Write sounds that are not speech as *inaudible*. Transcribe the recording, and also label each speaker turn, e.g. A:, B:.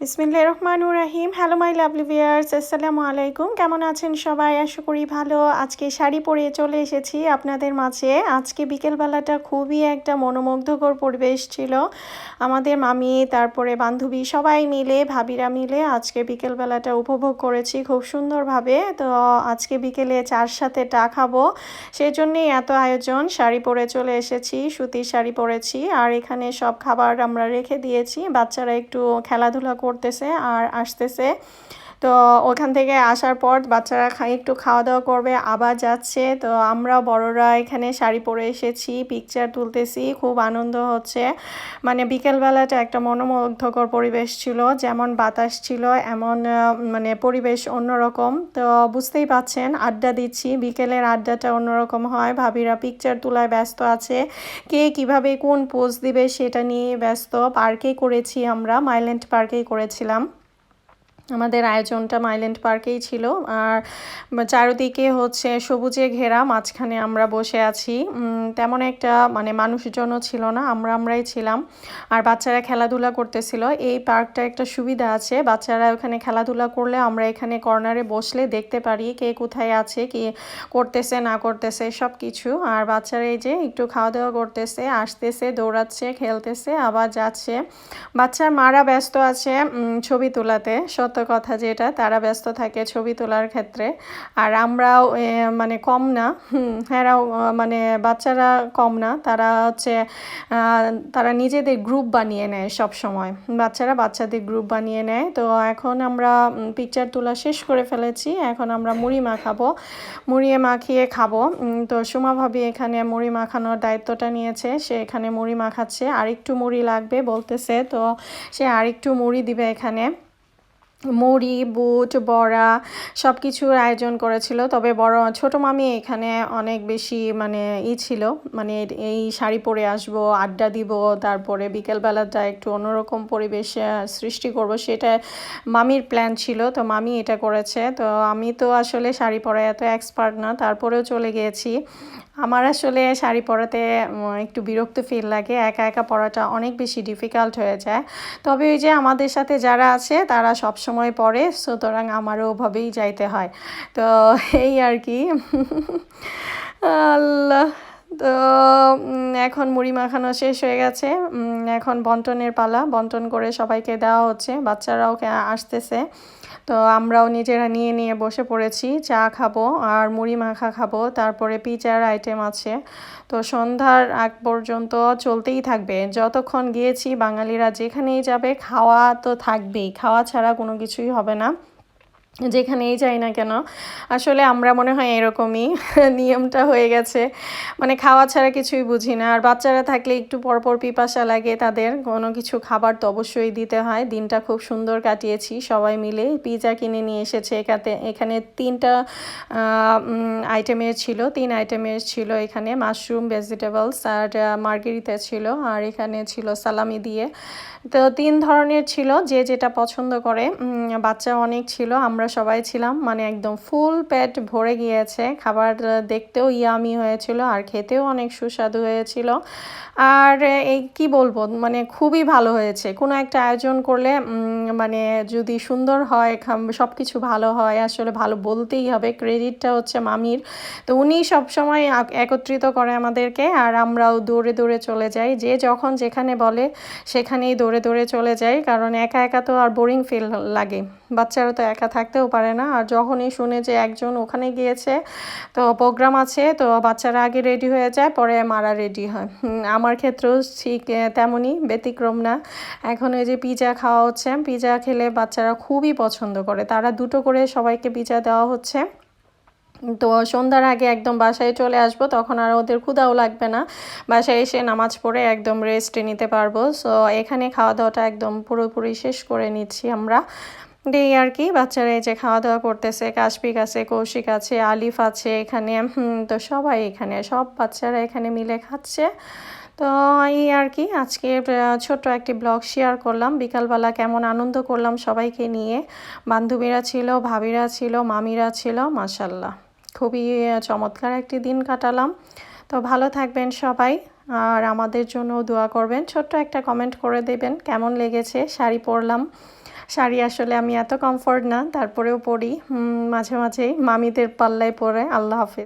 A: বিসমিল্লাহ রহমানুর রাহিম। হ্যালো মাই লাভলি ভিয়ার্স আসসালামু আলাইকুম। কেমন আছেন সবাই? আশা করি ভালো। আজকে শাড়ি পরে চলে এসেছি আপনাদের মাঝে। আজকে বিকেলবেলাটা খুবই একটা মনোমুগ্ধকর পরিবেশ ছিল। আমাদের মামি, তারপরে বান্ধবী সবাই মিলে, ভাবিরা মিলে আজকে বিকেলবেলাটা উপভোগ করেছি খুব সুন্দরভাবে। তো আজকে বিকেলে চার সাথে টা খাব। সেই জন্যেই এত আয়োজন। শাড়ি পরে চলে এসেছি, সুতির শাড়ি পরেছি। আর এখানে সব খাবার আমরা রেখে দিয়েছি। বাচ্চারা একটু খেলাধুলা করতেছে আর আসতেছে। তো ওখান থেকে আসার পর বাচ্চারা একটু খাওয়া দাওয়া করবে, আবার যাচ্ছে। তো আমরা বড়রা এখানে শাড়ি পরে এসেছি পিকচার তুলতেছি, খুব আনন্দ হচ্ছে। মানে বিকেলবেলাটা একটা মনোমুগ্ধকর পরিবেশ ছিল, যেমন বাতাস ছিল, এমন মানে পরিবেশ অন্যরকম। তো বুঝতেই পাচ্ছেন, আড্ডা দিচ্ছি, বিকেলের আড্ডাটা অন্যরকম হয়। ভাবিরা পিকচার তোলায় ব্যস্ত আছে, কে কীভাবে কোন পোজ দিবে সেটা নিয়ে ব্যস্ত। পার্কে করেছি আমরা মাইল্যান্ড পার্কেই করেছিলাম। আমাদের আয়োজনটা মাইল্যান্ড পার্কেই ছিল। আর চারদিকে হচ্ছে সবুজে ঘেরা, মাঝখানে আমরা বসে আছি। তেমন একটা মানে মানুষজনও ছিল না, আমরা আমরাই ছিলাম। আর বাচ্চারা খেলাধুলা করতেছিল। এই পার্কটা একটা সুবিধা আছে, বাচ্চারা ওখানে খেলাধুলা করলে আমরা এখানে কর্নারে বসলে দেখতে পারি কে কোথায় আছে, কি করতেছে, না করতেছে সব কিছু আর বাচ্চারা এই যে একটু খাওয়া দাওয়া করতেছে, আসতেছে, দৌড়াচ্ছে, খেলতেছে, আবার যাচ্ছে। বাচ্চার মারা ব্যস্ত আছে ছবি তোলাতে। সত সত্য কথা যেটা, তারা ব্যস্ত থাকে ছবি তোলার ক্ষেত্রে। আর আমরাও মানে কম না হ্যাঁরাও মানে বাচ্চারা কম না, তারা হচ্ছে তারা নিজেদের গ্রুপ বানিয়ে নেয় সব সময় বাচ্চারা বাচ্চাদের গ্রুপ বানিয়ে নেয়। তো এখন আমরা পিকচার তোলা শেষ করে ফেলেছি। এখন আমরা মুড়ি মাখাবো। মুড়িয়ে মাখিয়ে খাব। তো সুমা ভাবি এখানে মুড়ি মাখানোর দায়িত্বটা নিয়েছে। সে এখানে মুড়ি মাখাচ্ছে। আরেকটু মুড়ি লাগবে বলতেছে। তো সে আরেকটু মুড়ি দিবে এখানে। মুড়ি, বুট, বড়া সব কিছুর আয়োজন করেছিল। তবে বড়, ছোট মামি এখানে অনেক বেশি মানে ই ছিল। মানে এই শাড়ি পরে আসব, আড্ডা দিব, তারপরে বিকেলবেলাটা একটু অন্যরকম পরিবেশ সৃষ্টি করব সেটা মামির প্ল্যান ছিল। তো মামি এটা করেছে। তো আমি তো আসলে শাড়ি পরে এত এক্সপার্ট না, তারপরেও চলে গিয়েছি। আমার আসলে শাড়ি পরাতে একটু বিরক্ত ফিল লাগে। একা একা পরাটা অনেক বেশি ডিফিকাল্ট হয়ে যায়। তবে ওই যে আমাদের সাথে যারা আছে, তারা সব সময় পরে, সুতরাং আমারও ওভাবেই যাইতে হয়। তো এই আর কি। আল্লাহ। তো এখন মুড়ি মাখানো শেষ হয়ে গেছে। এখন বন্টনের পালা। বন্টন করে সবাইকে দেওয়া হচ্ছে। বাচ্চারাও আসতেছে। তো আমরাও নিজেরা নিয়ে নিয়ে বসে পড়েছি। চা খাব আর মুড়ি মাখা খাব। তারপরে পিজার আইটেম আছে। তো সন্ধ্যার আগ পর্যন্ত চলতেই থাকবে। যতক্ষণ গিয়েছি, বাঙালিরা যেখানেই যাবে, খাওয়া তো থাকবেই। খাওয়া ছাড়া কোনো কিছুই হবে না। যেখানেই যাই না কেন, আসলে আমরা মনে হয় এরকমই *laughs* নিয়মটা হয়ে গেছে। মানে খাওয়া ছাড়া কিছুই বুঝি না। আর বাচ্চারা থাকলে একটু পরপর পিপাসা লাগে তাদের। কোনো কিছু খাবার তো অবশ্যই দিতে হয়। দিনটা খুব সুন্দর কাটিয়েছি সবাই মিলে। পিজা কিনে নিয়ে এসেছে এখানে এখানে তিনটা আইটেমের ছিল। তিন আইটেমের ছিল এখানে মাশরুম ভেজিটেবলস আর মার্গেরিতে ছিল। আর এখানে ছিল সালামি দিয়ে। তো তিন ধরনের ছিল যে যেটা পছন্দ করে। বাচ্চা অনেক ছিল। আমরা সবাই ছিলাম মানে একদম ফুল পেট ভরে গিয়েছে। খাবার দেখতেও ইয়ামি হয়েছিল, আর খেতেও অনেক সুস্বাদু হয়েছিল। আর এই কি বলব মানে খুবই ভালো হয়েছে। কোনো একটা আয়োজন করলে মানে যদি সুন্দর হয় সব কিছু ভালো হয়, আসলে ভালো বলতেই হবে। ক্রেডিটটা হচ্ছে মামির। তো উনি সবসময় একত্রিত করে আমাদেরকে, আর আমরাও দৌড়ে দৌড়ে চলে যাই। যে যখন যেখানে বলে, সেখানেই দৌড়ে দৌড়ে চলে যাই, কারণ একা একা তো আর বোরিং ফিল লাগে। বাচ্চারা তো একা থাকতেও পারে না। আর যখনই শুনে যে একজন ওখানে গিয়েছে, তো প্রোগ্রাম আছে, তো বাচ্চারা আগে রেডি হয়ে যায়, পরে মারা রেডি হয়। আমার ক্ষেত্রেও ঠিক তেমনই, ব্যতিক্রম না। এখন ওই যে পিজা খাওয়া হচ্ছে পিজা খেলে বাচ্চারা খুবই পছন্দ করে। তারা দুটো করে সবাইকে পিজা দেওয়া হচ্ছে। তো সন্ধ্যার আগে একদম বাসায় চলে আসব, তখন আর ওদের ক্ষুদাও লাগবে না। বাসায় এসে নামাজ পড়ে একদম রেস্টে নিতে পারব। সো এখানে খাওয়া দাওয়াটা একদম পুরোপুরি শেষ করে নিচ্ছি আমরা। এই আর কি, বাচ্চারা এই যে খাওয়া দাওয়া করতেছে কাশপিক আছে, কৌশিক আছে, আলিফ আছে এখানে তো সবাই এখানে, সব বাচ্চারা এখানে মিলে খাচ্ছে। তো এই আর কি, আজকে ছোট্ট একটি ব্লগ শেয়ার করলাম। বিকালবেলা কেমন আনন্দ করলাম সবাইকে নিয়ে। বান্ধবীরা ছিল, ভাবিরা ছিল, মামিরা ছিল মাসাল্লাহ খুবই চমৎকার একটি দিন কাটালাম। তো ভালো থাকবেন সবাই, আর আমাদের জন্য দোয়া করবেন। ছোট্ট একটা কমেন্ট করে দেবেন, কেমন লেগেছে? শাড়ি পরলাম। শাড়ি আসলে আমি এত কমফোর্ট না, তারপরেও পরি। মাঝে মাঝে মামিদের পাল্লায় পরে, আল্লাহ হাফেজ।